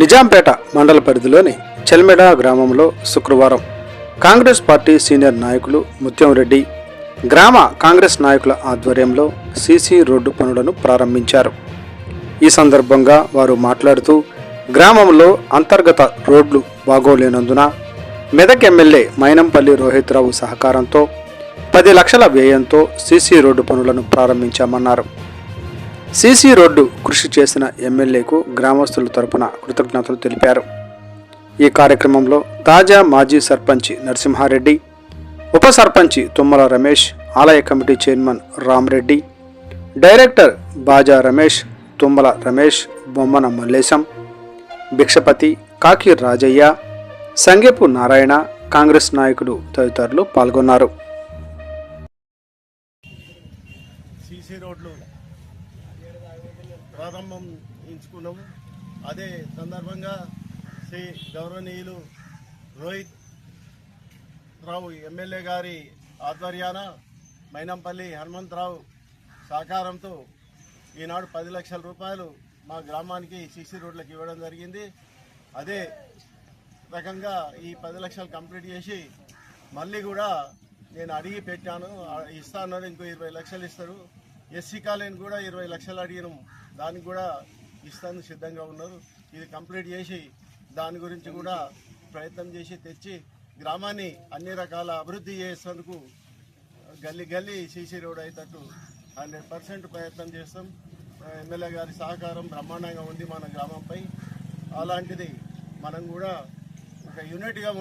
నిజాంపేట మండల పరిధిలోని చెల్మెడ గ్రామంలో శుక్రవారం కాంగ్రెస్ పార్టీ సీనియర్ నాయకులు ముత్యంరెడ్డి గ్రామ కాంగ్రెస్ నాయకుల ఆధ్వర్యంలో సీసీ రోడ్డు పనులను ప్రారంభించారు. ఈ సందర్భంగా వారు మాట్లాడుతూ గ్రామంలో అంతర్గత రోడ్లు బాగోలేనందున మెదక్ ఎమ్మెల్యే మైనంపల్లి రోహిత్రావు సహకారంతో పది లక్షల వ్యయంతో సీసీ రోడ్డు పనులను ప్రారంభించామన్నారు. సీసీ రోడ్డు కృషి చేసిన ఎమ్మెల్యేకు గ్రామస్తుల తరపున కృతజ్ఞతలు తెలిపారు. ఈ కార్యక్రమంలో తాజా మాజీ సర్పంచ్ నరసింహారెడ్డి ఉప సర్పంచ్ తుమ్మల రమేష్ ఆలయ కమిటీ చైర్మన్ రామ్రెడ్డి డైరెక్టర్ బాజా రమేష్ తుమ్మల రమేష్ బొమ్మన మల్లేశం భిక్షపతి కాకి రాజయ్య సంగేపు నారాయణ కాంగ్రెస్ నాయకులు తదితరులు పాల్గొన్నారు. సీసీ రోడ్లు ప్రారంభం ఎంచుకున్నాము. అదే సందర్భంగా శ్రీ గౌరవనీయులు రోహిత్ రావు ఎమ్మెల్యే గారి ఆధ్వర్యాన మైనంపల్లి హనుమంతరావు సహకారంతో ఈనాడు పది లక్షల రూపాయలు మా గ్రామానికి సీసీ రోడ్లకు ఇవ్వడం జరిగింది. అదే రకంగా ఈ పది లక్షలు కంప్లీట్ చేసి మళ్ళీ కూడా నేను అడిగి పెట్టాను. ఆ ఇస్తా అన్నారు ఇంకో ఇరవై లక్షలు ఇస్తారు. ఎస్సీ కాలేజీని కూడా ఇరవై లక్షలు అడిగినాం. దానికి కూడా ఇస్తాను సిద్ధంగా ఉన్నారు. ఇది కంప్లీట్ చేసి దాని గురించి కూడా ప్రయత్నం చేసి తెచ్చి గ్రామాన్ని అన్ని రకాల అభివృద్ధి చేసేందుకు గల్లీ గల్లీ సీసీ రోడ్ అయ్యేటట్టు హండ్రెడ్ పర్సెంట్ ప్రయత్నం చేస్తాం. ఎమ్మెల్యే గారి సహకారం బ్రహ్మాండంగా ఉంది మన గ్రామంపై. అలాంటిది మనం కూడా ఒక యూనిట్గా